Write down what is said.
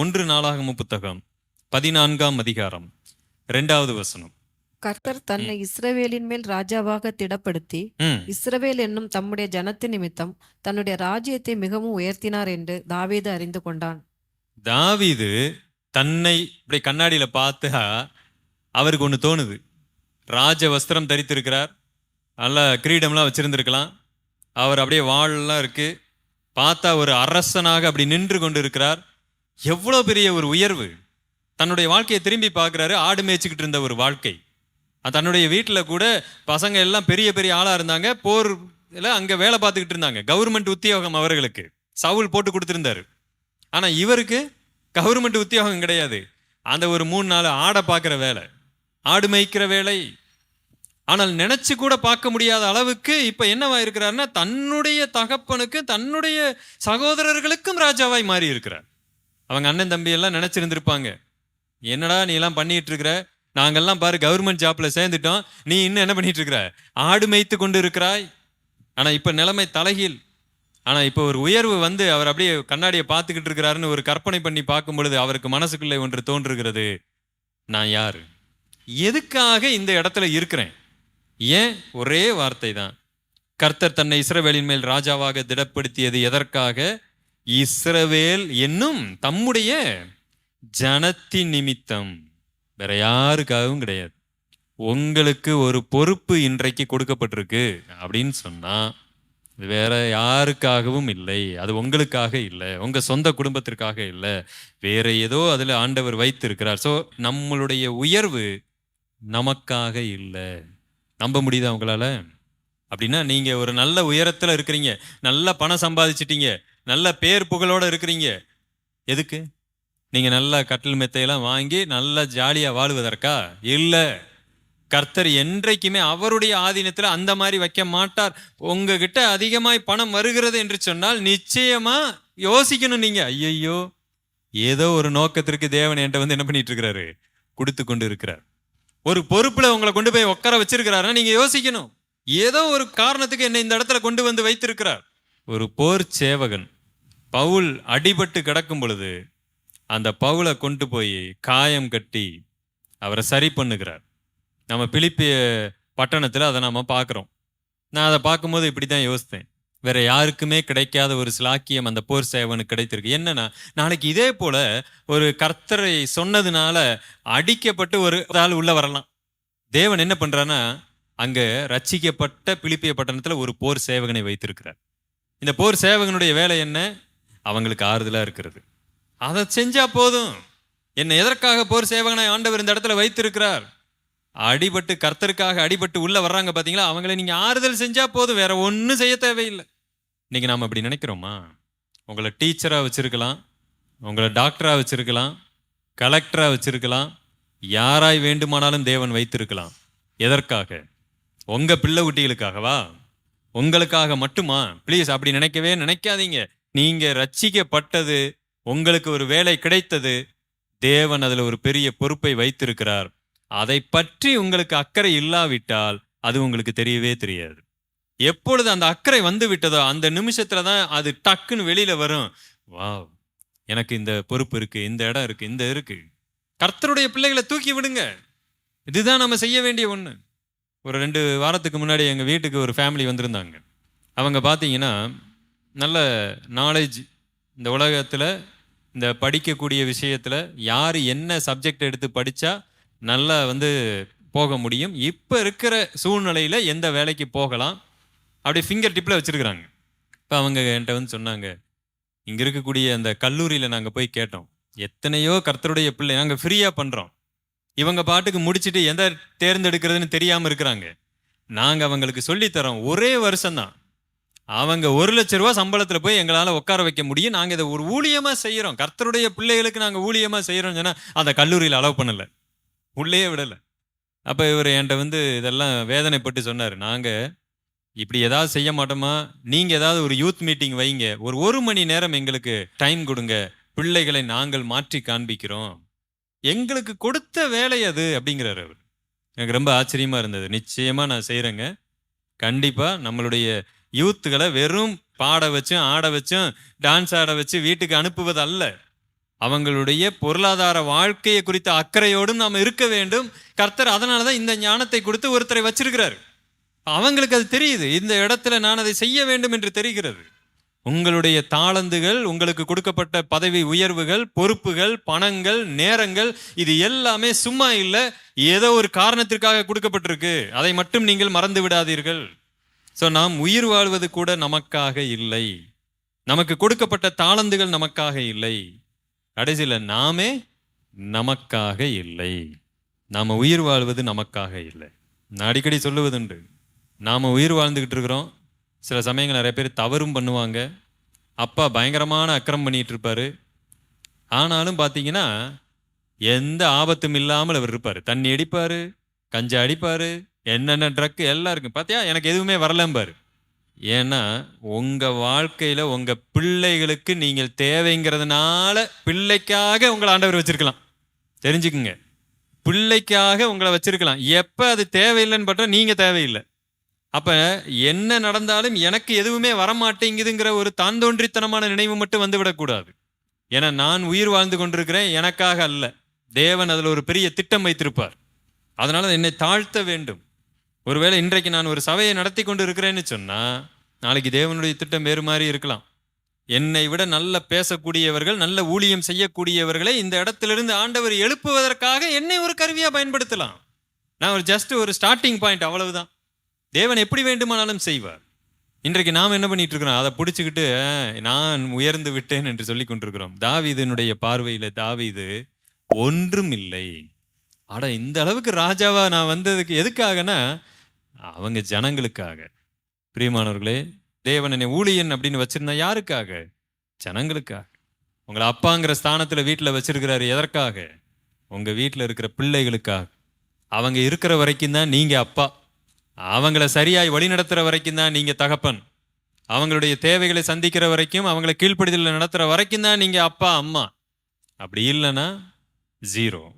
ஒன்று நாளாகம புத்தகம் பதினான்காம் அதிகாரம் இரண்டாவது வசனம். கர்த்தர் தன்னை இஸ்ரவேலின் மேல் ராஜாவாக திடப்படுத்தி இஸ்ரவேல் என்னும் தம்முடைய ஜனத்தின் நிமித்தம் தன்னுடைய ராஜ்யத்தை மிகவும் உயர்த்தினார் என்று தாவீது அறிந்து கொண்டான். தாவீது தன்னை இப்படி கண்ணாடியில பார்த்தா அவருக்கு ஒன்று தோணுது. ராஜ வஸ்திரம் தரித்திருக்கிறார். நல்ல கிரீடம்லாம் வச்சிருந்திருக்கலாம். அவர் அப்படியே வாழெல்லாம் இருக்கு. பார்த்தா ஒரு அரசனாக அப்படி நின்று கொண்டு இருக்கிறார் எவ்வளோ பெரிய ஒரு உயர்வு. தன்னுடைய வாழ்க்கையை திரும்பி பார்க்குறாரு ஆடு மேய்ச்சிக்கிட்டு இருந்த ஒரு வாழ்க்கை. தன்னுடைய வீட்டில் கூட பசங்க எல்லாம் பெரிய பெரிய ஆளாக இருந்தாங்க. போர் அங்கே வேலை பார்த்துக்கிட்டு இருந்தாங்க. கவர்மெண்ட் உத்தியோகம் அவர்களுக்கு. சவுல் போட்டு கொடுத்துருந்தாரு. ஆனால் இவருக்கு கவர்மெண்ட் உத்தியோகம் கிடையாது. அந்த ஒரு மூணு நாள் ஆடை பார்க்குற வேலை. ஆடு மேய்க்கிற வேலை. ஆனால் நினச்சி கூட பார்க்க முடியாத அளவுக்கு இப்போ என்னவா இருக்கிறாருன்னா தன்னுடைய தகப்பனுக்கு தன்னுடைய சகோதரர்களுக்கும் ராஜாவாய் மாறி இருக்கிறார் அவங்க அண்ணன் தம்பி எல்லாம் என்னடா நீ எல்லாம் பண்ணிட்டு இருக்கிற நாங்கெல்லாம் பாரு கவர்மெண்ட் ஜாப்ல சேர்ந்துட்டோம். நீ இன்னும் என்ன பண்ணிட்டு இருக்கிற ஆடு மேய்த்து கொண்டு இருக்கிறாய் ஆனா இப்ப நிலைமை தலைகீழ். ஆனா இப்போ ஒரு உயர்வு வந்து அவர் அப்படியே கண்ணாடியை பார்த்துக்கிட்டு இருக்கிறாருன்னு ஒரு கற்பனை பண்ணி பார்க்கும் பொழுது அவருக்கு மனசுக்குள்ளே ஒன்று தோன்றுகிறது. நான் யாரு? எதுக்காக இந்த இடத்துல இருக்கிறேன்? ஏன்? ஒரே வார்த்தை தான் கர்த்தர் தன்னை இஸ்ரவேலின் மேல் ராஜாவாக திடப்படுத்தியது எதற்காக? இஸ்ரவேல் என்னும் தம்முடைய ஜனத்தின் நிமித்தம். வேற யாருக்காகவும் கிடையாது. உங்களுக்கு ஒரு பொறுப்பு இன்றைக்கு கொடுக்கப்பட்டிருக்கு அப்படின்னு சொன்னால் இது வேற யாருக்காகவும் இல்லை. அது உங்களுக்காக இல்லை. உங்கள் சொந்த குடும்பத்திற்காக இல்லை. வேற ஏதோ அதில் ஆண்டவர் வைத்திருக்கிறார். ஸோ நம்மளுடைய உயர்வு நமக்காக இல்லை. நம்ப முடியுதா உங்களால்? அப்படின்னா நீங்கள் ஒரு நல்ல உயரத்தில் இருக்கிறீங்க. நல்ல பணம் சம்பாதிச்சிட்டீங்க. நல்ல பேர் புகழோடு இருக்கிறீங்க. எதுக்கு? நீங்கள் நல்ல கட்டில் மெத்தையெல்லாம் வாங்கி நல்லா ஜாலியாக வாழ்வதற்கா? இல்லை கர்த்தர் என்றைக்குமே அவருடைய ஆதீனத்தில் அந்த மாதிரி வைக்க மாட்டார். உங்ககிட்ட அதிகமாய் பணம் வருகிறது என்று சொன்னால் நிச்சயமாக யோசிக்கணும் நீங்கள் ஐயையோ ஏதோ ஒரு நோக்கத்திற்கு தேவன் என்கிட்ட வந்து என்ன பண்ணிட்டு இருக்கிறாரு? கொடுத்து கொண்டு இருக்கிறார். ஒரு பொறுப்பில் உங்களை கொண்டு போய் உட்கார வச்சிருக்கிறாருன்னா நீங்கள் யோசிக்கணும். ஏதோ ஒரு காரணத்துக்கு என்னை இந்த இடத்துல கொண்டு வந்து வைத்திருக்கிறார். ஒரு போர் சேவகன். பவுல் அடிபட்டு கிடக்கும் பொழுது அந்த பவுலை கொண்டு போய் காயம் கட்டி அவரை சரி பண்ணுகிறார். நம்ம பிலிப்பிய பட்டணத்தில் அதை நம்ம பார்க்குறோம். நான் அதை பார்க்கும்போது இப்படி தான் யோசித்தேன். வேற யாருக்குமே கிடைக்காத ஒரு சிலாக்கியம் அந்த போர் சேவனுக்கு கிடைத்திருக்கு. என்னன்னா நாளைக்கு இதே போல ஒரு கர்த்தரை சொன்னதுனால அடிக்கப்பட்டு ஒரு ஆள் உள்ள வரலாம். தேவன் என்ன பண்றான்னா அங்க ரட்சிக்கப்பட்ட பிலிப்பிய பட்டணத்துல ஒரு போர் சேவகனை வைத்திருக்கிறார். இந்த போர் சேவகனுடைய வேலை என்ன? அவங்களுக்கு ஆறுதலாக இருக்கிறது. அதை செஞ்சால் போதும். என்னை எதற்காக போர் சேவகனாய் ஆண்டவர் இந்த இடத்துல வைத்திருக்கிறார்? அடிபட்டு கர்த்தருக்காக அடிபட்டு உள்ளே வர்றாங்க பார்த்தீங்களா அவங்களை நீங்கள் ஆறுதல் செஞ்சால் போதும். வேற ஒன்றும் செய்ய தேவையில்லை. இன்றைக்கி நாம் அப்படி நினைக்கிறோமா? உங்களை டீச்சராக வச்சுருக்கலாம். உங்களை டாக்டராக வச்சுருக்கலாம். கலெக்டராக வச்சுருக்கலாம். யாராய் வேண்டுமானாலும் தேவன் வைத்திருக்கலாம். எதற்காக? உங்கள் பிள்ளை குட்டிகளுக்காகவா? உங்களுக்காக மட்டுமா? ப்ளீஸ் அப்படி நினைக்கவே நினைக்காதீங்க. நீங்க ரட்சிக்கப்பட்டது உங்களுக்கு ஒரு வேலை கிடைத்தது. தேவன் அதில் ஒரு பெரிய பொறுப்பை வைத்திருக்கிறார். அதை பற்றி உங்களுக்கு அக்கறை இல்லாவிட்டால் அது உங்களுக்கு தெரியவே தெரியாது. எப்பொழுது அந்த அக்கறை வந்து விட்டதோ அந்த நிமிஷத்துல தான் அது டக்குன்னு வெளியில வரும். வாவ் எனக்கு இந்த பொறுப்பு இருக்கு இந்த இடம் இருக்கு இந்த இருக்கு. கர்த்தருடைய பிள்ளைகளை தூக்கி விடுங்க. இதுதான் நம்ம செய்ய வேண்டிய ஒன்று ஒரு ரெண்டு வாரத்துக்கு முன்னாடி எங்கள் வீட்டுக்கு ஒரு ஃபேமிலி வந்திருந்தாங்க. அவங்க பார்த்தீங்கன்னா நல்ல நாலேஜ் இந்த உலகத்தில் இந்த படிக்கக்கூடிய விஷயத்தில் யார் என்ன சப்ஜெக்ட் எடுத்து படித்தா நல்லா வந்து போக முடியும். இப்போ இருக்கிற சூழ்நிலையில் எந்த வேலைக்கு போகலாம்? அப்படி ஃபிங்கர் டிப்பில் வச்சுருக்குறாங்க. இப்போ அவங்க என்கிட்ட வந்து சொன்னாங்க இங்கே இருக்கக்கூடிய அந்த கல்லூரியில் நாங்கள் போய் கேட்டோம். எத்தனையோ கர்த்தருடைய பிள்ளை நாங்கள் ஃப்ரீயாக பண்ணுறோம் இவங்க பாட்டுக்கு முடிச்சுட்டு எந்த தேர்ந்தெடுக்கிறதுன்னு தெரியாமல் இருக்கிறாங்க. நாங்கள் அவங்களுக்கு சொல்லித் தரோம் ஒரே வருஷம்தான். அவங்க ஒரு லட்ச ரூபா சம்பளத்தில் போய் எங்களால் உட்கார வைக்க முடியும். நாங்கள் இதை ஒரு ஊழியமாக செய்கிறோம் கர்த்தருடைய பிள்ளைகளுக்கு நாங்கள் ஊழியமாக செய்கிறோம் சொன்னால் அந்த கல்லூரியில் அலோவ் பண்ணலை. உள்ளேயே விடலை. அப்போ இவர் என்கிட்ட வந்து இதெல்லாம் வேதனைப்பட்டு சொன்னார். நாங்கள் இப்படி ஏதாவது செய்ய மாட்டோமா? நீங்கள் ஏதாவது ஒரு யூத் மீட்டிங் வைங்க. ஒரு ஒரு மணி நேரம் எங்களுக்கு டைம் கொடுங்க. பிள்ளைகளை நாங்கள் மாற்றி காண்பிக்கிறோம். எங்களுக்கு கொடுத்த வேலை அது அப்படிங்கிறாரு அவர். எனக்கு ரொம்ப ஆச்சரியமாக இருந்தது. நிச்சயமாக நான் செய்கிறேங்க கண்டிப்பாக நம்மளுடைய யூத்துகளை வெறும் பாட வச்சும் ஆட வச்சும் டான்ஸ் ஆட வச்சு வீட்டுக்கு அனுப்புவது அல்ல அவங்களுடைய பொருளாதார வாழ்க்கையை குறித்த அக்கறையோடும் நாம் இருக்க வேண்டும். கர்த்தர் அதனால தான் இந்த ஞானத்தை கொடுத்து ஒருத்தரை வச்சிருக்கிறார். அவங்களுக்கு அது தெரியுது. இந்த இடத்துல நான் அதை செய்ய வேண்டும் என்று தெரிகிறது. உங்களுடைய தாளந்துகள் உங்களுக்கு கொடுக்கப்பட்ட பதவி உயர்வுகள் பொறுப்புகள் பணங்கள் நேரங்கள் இது எல்லாமே சும்மா இல்லை. ஏதோ ஒரு காரணத்திற்காக கொடுக்கப்பட்டிருக்கு. அதை மட்டும் நீங்கள் மறந்து விடாதீர்கள். ஸோ நாம் உயிர் வாழ்வது கூட நமக்காக இல்லை. நமக்கு கொடுக்கப்பட்ட தாளந்துகள் நமக்காக இல்லை. கடைசியில் நாமே நமக்காக இல்லை. நாம் உயிர் வாழ்வது நமக்காக இல்லை. நான் அடிக்கடி சொல்லுவதுண்டு. நாம் உயிர் வாழ்ந்துக்கிட்டு இருக்கிறோம். சில சமயங்கள் நிறைய பேர் தவறும் பண்ணுவாங்க. அப்பா பயங்கரமான அக்கிரம் பண்ணிகிட்டு இருப்பார். ஆனாலும் பார்த்தீங்கன்னா எந்த ஆபத்தும் இல்லாமல் அவர் இருப்பார். தண்ணி அடிப்பார் கஞ்சா அடிப்பார் என்னென்ன ட்ரக் எல்லாம் இருக்கு. பார்த்தியா எனக்கு எதுவுமே வரலம்பாரு ஏன்னா உங்கள் வாழ்க்கையில் உங்கள் பிள்ளைகளுக்கு நீங்கள் தேவைங்கிறதுனால பிள்ளைக்காக உங்களை ஆண்டவர் வச்சிருக்கலாம். தெரிஞ்சுக்குங்க. பிள்ளைக்காக உங்களை வச்சுருக்கலாம். எப்போ அது தேவையில்லைன்னு பார்த்தா நீங்கள் தேவையில்லை. அப்போ என்ன நடந்தாலும் எனக்கு எதுவுமே வரமாட்டேங்குதுங்கிற ஒரு தான் தோன்றித்தனமான நினைவு மட்டும் வந்து விடக்கூடாது ஏன்னா நான் உயிர் வாழ்ந்து கொண்டிருக்கிறேன். எனக்காக அல்ல. தேவன் அதில் ஒரு பெரிய திட்டம் வைத்திருப்பார். அதனால் என்னை தாழ்த்த வேண்டும். ஒருவேளை இன்றைக்கு நான் ஒரு சபையை நடத்தி கொண்டு இருக்கிறேன்னு சொன்னால் நாளைக்கு தேவனுடைய திட்டம் வேறு மாதிரி இருக்கலாம். என்னை விட நல்ல பேசக்கூடியவர்கள் நல்ல ஊழியம் செய்யக்கூடியவர்களை இந்த இடத்திலிருந்து ஆண்டவர் எழுப்புவதற்காக என்னை ஒரு கருவியாக பயன்படுத்தலாம். நான் ஒரு ஜஸ்ட் ஒரு ஸ்டார்டிங் பாயிண்ட் அவ்வளவுதான். தேவன் எப்படி வேண்டுமானாலும் செய்வார். இன்றைக்கு நாம் என்ன பண்ணிட்டு இருக்கிறோம்? அதை பிடிச்சிக்கிட்டு நான் உயர்ந்து விட்டேன் என்று சொல்லி கொண்டிருக்கிறோம். தாவிதனுடைய பார்வையில் தாவிது ஒன்றும் இல்லை. அட இந்த அளவுக்கு ராஜாவா நான் வந்ததுக்கு எதுக்காகனா அவங்க ஜனங்களுக்காக. பிரியமானவர்களே தேவன் என்னை ஊழியன் அப்படின்னு வச்சிருந்தா யாருக்காக? ஜனங்களுக்காக. உங்களை அப்பாங்கிற ஸ்தானத்தில் வீட்டில் வச்சிருக்கிறாரு எதற்காக? உங்கள் வீட்டில் இருக்கிற பிள்ளைகளுக்காக. அவங்க இருக்கிற வரைக்கும் தான் நீங்கள் அப்பா. அவங்கள சரியாய் வழி நடத்துற வரைக்கும் தான் நீங்கள் தகப்பன். அவங்களுடைய தேவைகளை சந்திக்கிற வரைக்கும் அவங்கள கீழ்ப்படிதலில் நடத்துகிற வரைக்கும் தான் நீங்கள் அப்பா அம்மா. அப்படி இல்லைன்னா ஜீரோ